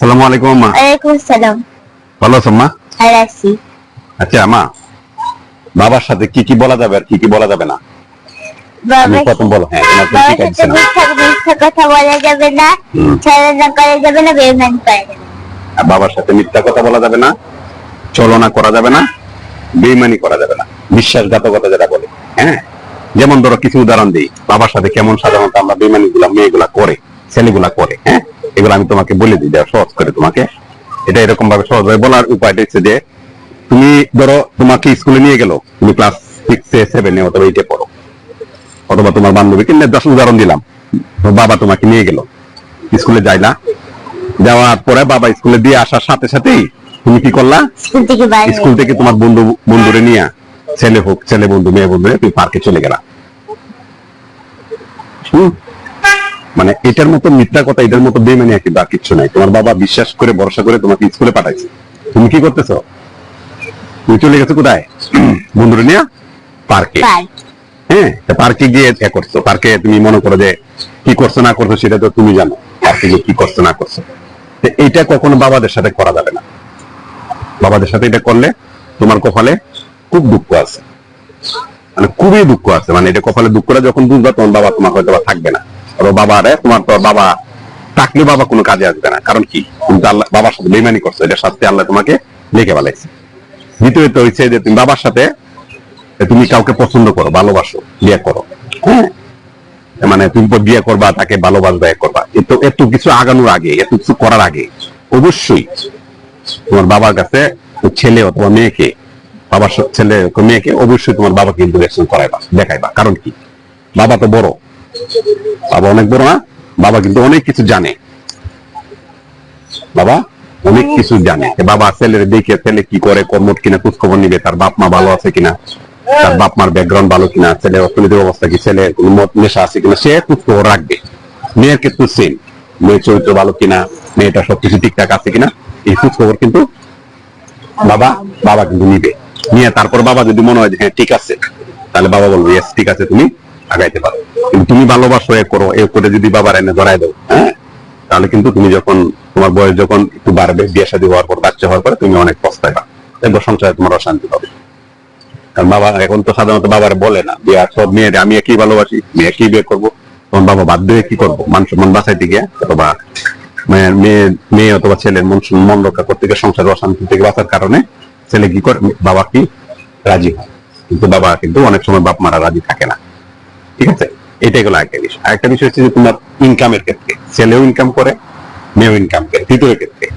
সালামু আলাইকুম আম্মা ওয়ালাইকুম আসসালাম। ভালো আছো আম্মা আর আছি। আচ্ছা আম্মা বাবার সাথে কি কি বলা যাবে আর কি কি বলা যাবে না? প্রথম বলো হ্যাঁ কথা বলা যাবে না। ছলনা করা যাবে না বেইমান করা যাবে আর বাবার সাথে মিথ্যা কথা বলা যাবে না চলনা করা যাবে না বেইমানি করা যাবে না বিশ্বাসঘাতকতা যেটা বলে হ্যাঁ? যেমন ধরো কিছু উদাহরণ দিই বাবার সাথে কেমন সাধারণত আমরা বেইমানি গুলা মেয়েগুলা করে ছেলেগুলা করে হ্যাঁ? এগুলো আমি তোমাকে বলে দিই দেওয়া সহজ করে তোমাকে। এটা এরকম ভাবে সহজ ভাবে বলার উপায়টা হচ্ছে যে তুমি ধরো তোমাকে স্কুলে নিয়ে গেল তুমি ক্লাস সিক্সে সেভেনে অথবা এইটে পড়ো। অথবা তোমার বান্ধবী কিনে দশ উদাহরণ দিলাম। বাবা তোমাকে নিয়ে গেল। স্কুলে যাই না যাওয়ার পরে বাবা স্কুলে দিয়ে আসার সাথে সাথেই তুমি কি করলা? স্কুল থেকে তোমার বন্ধু বন্ধুরে নিয়ে ছেলে হোক ছেলে বন্ধু মেয়ে বন্ধু তুমি পার্কে চলে গেলা। হুম? মানে এটার মতো মিথ্যা কথা এটার মতো বেমানি একই বা কিচ্ছু নাই। তোমার বাবা বিশ্বাস করে ভরসা করে তোমাকে স্কুলে পাঠাইছে। তুমি কি করতেছো? তুমি চলে গেছো কোথায়? বন্ধুরে নিয়ে পার্কে। হ্যাঁ পার্কে গিয়ে এ করছ। পার্কে তুমি মনে করো যে কি করছ না করছ সেটা তো তুমি জানো। পার্কে গিয়ে কি করছ না করছ। এইটা কখনো বাবাদের সাথে করা যাবে না। বাবাদের সাথে এটা করলে তোমার কপালে খুব দুঃখ আছে। মানে খুবই দুঃখ আছে। মানে এটা কপালে দুঃখটা যখন বুঝবা তখন বাবা তোমার হয়তো থাকবে না। বাবা রে, তোমার বাবা থাকলে বাবা কোনো কাজে আসবে না। কারণ কি? আল্লাহ বাবার সাথে বেমানি এটা আল্লাহ তোমাকে লিখে দ্বিতীয়ত হচ্ছে যে তুমি বাবার সাথে তুমি কাউকে পছন্দ করো, ভালোবাসো, বিয়ে করো। হ্যাঁ? মানে তুমি বিয়ে করবা, তাকে ভালোবাসবা করবা। এত এত কিছু আগানোর আগে এত কিছু করার আগে। অবশ্যই তোমার বাবার কাছে ছেলে অথবা মেয়েকে, বাবার ছেলে মেয়েকে অবশ্যই তোমার বাবাকে ইন্ট্রোডাকশন করাইবা, দেখাইবা। কারণ কি? বাবা তো বড়। বাবা অনেক বড় না বাবা কিন্তু অনেক কিছু জানে। বাবা অনেক কিছু জানে। বাবা ছেলের দেখে ছেলে কি করে কর্মট কিনা খোঁজ খবর নিবে তার বাপ মা ভালো আছে কিনা তার বাপ মার ব্যাকগ্রাউন্ড ভালো কিনা ছেলে অর্থনৈতিক অবস্থা কি ছেলে মত নেশা আছে কিনা সে খোঁজ খবর রাখবে। মেয়ের ক্ষেত্রে সেম মেয়ের চরিত্র ভালো কিনা মেয়েটা সবকিছু ঠিকঠাক আছে কিনা এই খোঁজ খবর কিন্তু বাবা বাবা কিন্তু নিবে। নিয়ে তারপর বাবা যদি মনে হয় যে হ্যাঁ ঠিক আছে তাহলে বাবা বলবে ইয়েস ঠিক আছে তুমি আগাইতে পারো। কিন্তু তুমি ভালোবাসো এ করো, এ করে যদি বাবার এনে ধরাই দাও হ্যাঁ? তাহলে কিন্তু তুমি যখন, তোমার বয়স যখন একটু বাড়বে, বিয়ে শাদী হওয়ার পর, বাচ্চা হওয়ার পরে তুমি অনেক পস্তাইবা। এরপর সংসারে তোমার অশান্তি হবে কারণ বাবা এখন তো সাধারণত বাবার বলে না বিয়ে সব মেয়ের আমি একই ভালোবাসি মেয়ে কি বিয়ে করব। তখন বাবা বাধ্য হয়ে কি করব? মান সম্মান বাঁচাইতে গিয়ে অথবা মেয়ের, মেয়ে মেয়ে অথবা ছেলের মন মন রক্ষা করতে গিয়ে সংসার অশান্তি থেকে বাঁচার কারণে ছেলে কি করে? বাবা কি? রাজি হয়। কিন্তু বাবা কিন্তু অনেক সময় বাপ মারা রাজি থাকে না। ঠিক আছে? এটাই হলো একটা বিষয়। আরেকটা বিষয় হচ্ছে যে তোমার ইনকামের ক্ষেত্রে। ছেলেও ইনকাম করে, মেয়েও ইনকাম করে, তৃতীয় ক্ষেত্রে।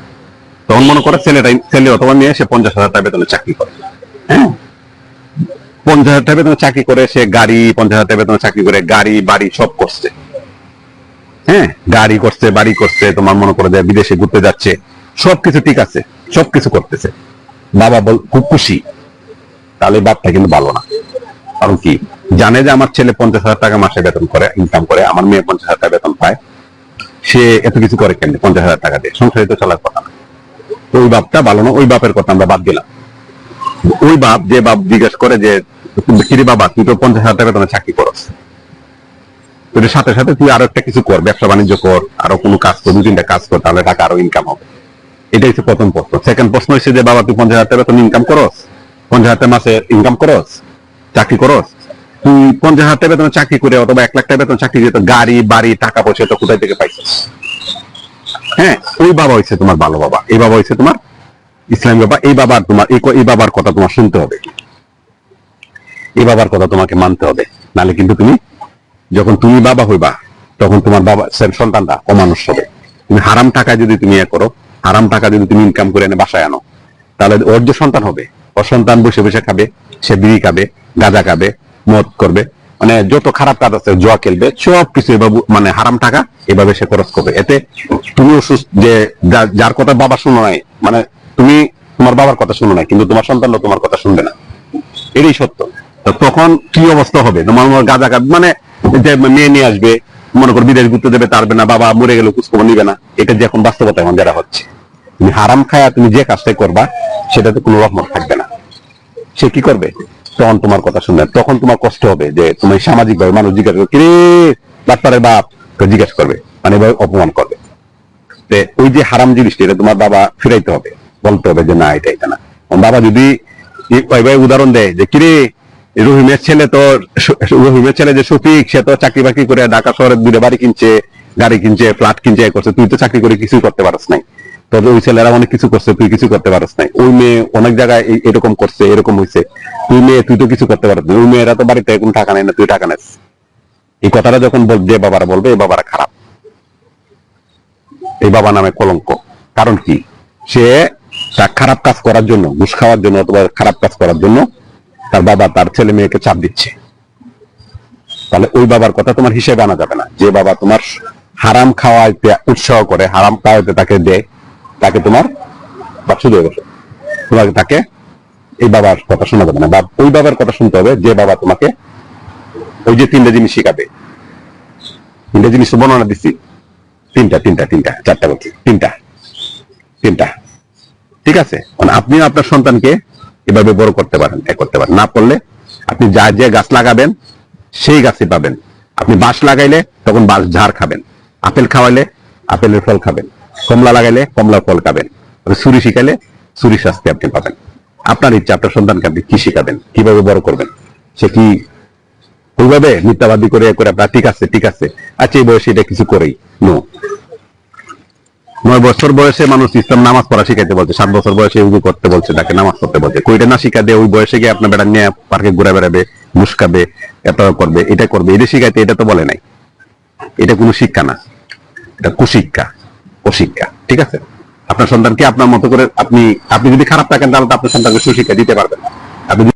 তখন মনে করে ছেলেটা ছেলে অথবা মেয়ে, সে পঞ্চাশ হাজার টাকা বেতনে চাকরি করে। হ্যাঁ? পঞ্চাশ হাজার টাকা বেতনে চাকরি করে, সে গাড়ি, পঞ্চাশ হাজার টাকা বেতনে চাকরি করে, গাড়ি, বাড়ি সব করছে। হ্যাঁ? গাড়ি করছে, বাড়ি করছে, তোমার মনে করে যে বিদেশে ঘুরতে যাচ্ছে। সবকিছু ঠিক আছে, সবকিছু করতেছে। বাবা বল খুব খুশি। তাহলে বাপটা কিন্তু ভালো না। কারণ কি? জানে যে আমার ছেলে পঞ্চাশ হাজার টাকা মাসে বেতন করে ইনকাম করে, আমার মেয়ে পঞ্চাশ হাজার টাকা বেতন পায়। সে এত কিছু করে কেন পঞ্চাশ হাজার টাকা দিয়ে। সংসারে তো চলার কথা না। ওই বাপটা ভালো না, ওই বাপের কথা আমরা বাদ দিলাম। ওই বাপ যে বাপ জিজ্ঞেস করে যে, কিরে বাবা, তুই তো পঞ্চাশ হাজার টাকা বেতনে চাকরি করস। তো এটার সাথে সাথে তুই আরও একটা কিছু কর, ব্যবসা বাণিজ্য কর, আরও কোনো কাজ কর, দু তিনটা কাজ কর, তাহলে টাকা আরও ইনকাম হবে। এটা হচ্ছে প্রথম প্রশ্ন। সেকেন্ড প্রশ্ন হচ্ছে যে, বাবা, তুই পঞ্চাশ হাজার টাকা বেতন ইনকাম করস? পঞ্চাশ হাজার মাসে ইনকাম করস? চাকরি করস? তুই পঞ্চাশ হাজার টাকা বেতনে চাকরি করে অথবা এক লাখ টাকা বেতন চাকরি করে তো গাড়ি, বাড়ি, টাকা পয়সা তো কোথায় থেকে পাইছিস? হ্যাঁ ওই বাবা হচ্ছে তোমার ভালো বাবা, এই বাবা হচ্ছে তোমার ইসলাম বাবা, এই বাবার তোমার, এই বাবার কথা তোমার শুনতে হবে। এই বাবার কথা তোমাকে মানতে হবে, নালে কিন্তু তুমি, যখন তুমি বাবা হইবা, তখন তোমার বাবা সন্তানটা অমানুষ হবে। তুমি হারাম টাকা যদি তুমি ইয়ে করো, হারাম টাকা যদি তুমি ইনকাম করে এনে বাসায় আনো, তাহলে ওর যে সন্তান হবে ওর সন্তান বসে বসে খাবে, সে বিড়ি খাবে, গাঁজা খাবে, মদ করবে। মানে যত খারাপ কাজ আছে, জোয়া খেলবে, সব কিছু মানে হারাম টাকা এভাবে সে খরচ করবে। এতে সুস্থ যে যার কথা বাবা শুনো নাই মানে তুমি তোমার বাবার কথা শুনো নাই, কিন্তু তোমার সন্তানও তোমার কথা শুনবে না। এটাই সত্য। তো তখন কি অবস্থা হবে? তোমার মনে গাঁজা খাবে মানে যে মেয়ে নিয়ে আসবে, মনে কর বিদেশ ঘুরতে দেবে পারবে না, বাবা মরে গেলে খোঁজখবর নিবে না। এটা যে এখন বাস্তবতা এখন যারা হচ্ছে। তুমি হারাম খায়া তুমি যে কাজটাই করবা, সেটাতে কোনো রহমত থাকবে না। সে কি করবে? তখন তোমার কথা শুনবে। তখন তোমার কষ্ট হবে যে তুমি সামাজিক ভাবে মানুষ জিজ্ঞাসা করবে কিরে, ডাক্তারের বাপ? জিজ্ঞাসা করবে। মানে এভাবে অপমান করবে। ওই যে হারাম জিনিসটা, এটা তোমার বাবা ফিরাইতে হবে। বলতে হবে যে, না, এটা এটা না। বাবা যদি উদাহরণ দেয় যে, কিরে, রহিমের ছেলে তো রহিমের ছেলে যে শফিক সে তো চাকরি বাকরি করে ঢাকা শহরে দুটো বাড়ি কিনছে, গাড়ি কিনছে ফ্ল্যাট কিনছে করছে। তুই তো চাকরি করে কিছুই করতে পারস নাই। তবে ওই ছেলেরা অনেক কিছু করছে, তুই কিছু করতে পারস নাই। ওই মেয়ে অনেক জায়গায় এরকম করছে, এরকম হয়েছে তুই মেয়ে, তুই তো কিছু করতে পারস ওই মেয়েরা তো বাড়িতে কোনো টাকা নেই না, তুই টাকা নেস। এই কথাটা যখন বল, যে বাবারা বলবে, এই বাবারা খারাপ। এই বাবা নামে কলঙ্ক। কারণ কি? সে তার খারাপ কাজ করার জন্য, ঘুষ খাওয়ার জন্য অথবা খারাপ কাজ করার জন্য তার বাবা তার ছেলে মেয়েকে চাপ দিচ্ছে। তাহলে ওই বাবার কথা তোমার হিসেবে আনা যাবে না। যে বাবা তোমার হারাম খাওয়াইতে, উৎসাহ করে, হারাম খাওয়াইতে তাকে দেয় তাকে তোমার বা শুধু বসে। তোমাকে তাকে এই বাবার কথা শোনা যাবে না। বা ওই বাবার কথা শুনতে হবে, যে বাবা তোমাকে ওই যে তিনটা জিনিস শিখাবে। তিনটা জিনিস বর্ণনা দিচ্ছি। তিনটা তিনটা তিনটা, চারটা বলছি। তিনটা তিনটা। ঠিক আছে? মানে আপনি আপনার সন্তানকে এভাবে বড় করতে পারেন, এ করতে পারেন। না করলে আপনি যা যে গাছ লাগাবেন, সেই গাছই পাবেন। আপনি বাঁশ লাগাইলে তখন বাঁশ ঝাড় খাবেন। আপেল খাওয়াইলে আপেলের ফল খাবেন। কমলা লাগাইলে কমলার ফল খাবেন ছুরি শিখাইলে ছুরি শাস্তি আপনি পাবেন। আপনার ইচ্ছা, আপনার সন্তানকে আপনি কি শিখাবেন, কীভাবে বড় করবেন, সে কি ওইভাবে মিথ্যাবাদী করে করে আপনার ঠিক আছে ঠিক আছে আচ্ছা এই বয়সে এটা কিছু করেই, নো। নয় বছর বয়সে মানুষ ইসলাম নামাজ পড়া শিখাইতে বলছে, সাত বছর বয়সে উজু করতে বলছে, তাকে নামাজ পড়তে বলছে। কইটা না শিখা দিয়ে ওই বয়সে গিয়ে আপনার বেড়া নিয়ে পার্কে ঘুরে বেড়াবে মুস্কাবে এত করবে, এটা করবে, এটা শিখাইতে এটা তো বলে নাই। এটা কোনো শিক্ষা না, এটা কুশিক্ষা। অশিক্ষা, ঠিক আছে আপনার সন্তানকে আপনার মতো করে আপনি আপনি যদি খারাপ থাকেন তাহলে তো আপনার সন্তানকে সুশিক্ষা দিতে পারবেন না। আপনি